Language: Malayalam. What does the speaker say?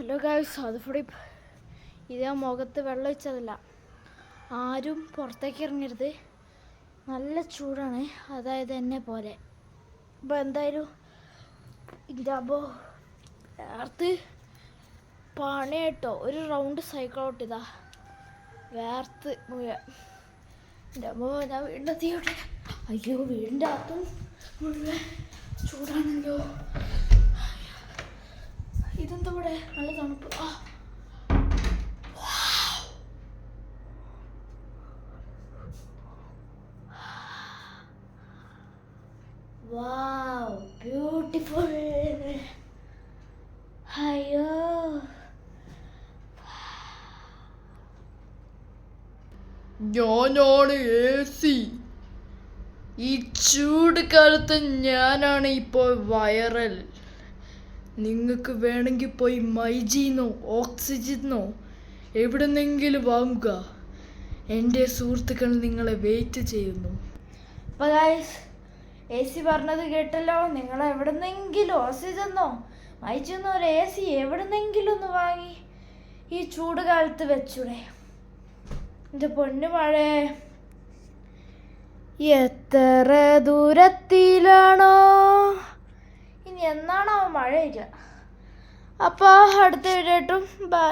ഹലോ ഗായ്സ് അത് ഇത് ഇതേ മുഖത്ത് വെള്ളം ഒഴിച്ചതല്ല. ആരും പുറത്തേക്ക് ഇറങ്ങരുത്. നല്ല ചൂടാണ്. അതായത് എന്നെ പോലെ. അപ്പോൾ എന്തായാലും ഇതാകുമ്പോൾ വേർത്ത് പണിയായിട്ടോ ഒരു റൗണ്ട് സൈക്കിൾ ഔട്ട് ഇതാ വേർത്ത് മുഴുവൻ. ഞാൻ വീടിന്റെ അയ്യോ വീടിന്റെ അകത്തും മുഴുവൻ ചൂടാണല്ലോ. ഇവിടെ? നല്ല തണുപ്പ്. വാവ്. ബ്യൂട്ടിഫുൾ. അയ്യോ. ഞാനാണ് എ സി ഈ ചൂട് കാലത്ത് ഞാനാണ് ഇപ്പോൾ വൈറൽ. നിങ്ങൾക്ക് വേണമെങ്കിൽ പോയി മൈജീനോ ഓക്സിജനോ എവിടെന്നെങ്കിലും വാങ്ങുക. എന്റെ സുഹൃത്തുക്കൾ നിങ്ങളെ വെയിറ്റ് ചെയ്യുന്നു. അപ്പോൾ എ സി പറഞ്ഞത് കേട്ടല്ലോ. നിങ്ങൾ എവിടുന്നെങ്കിലും ഓക്സിജന്നോ മൈജീന്നോ ഒരു എ സി എവിടുന്നെങ്കിലും ഒന്ന് വാങ്ങി ഈ ചൂട് കാലത്ത് വെച്ചൂടെ. എന്റെ പൊന്നു മഴേ എത്ര ദൂരത്തിലാണോ? ഇനി എന്നാണോ മഴ വരിക അപ്പോൾ അടുത്ത വീഡിയോ ബൈ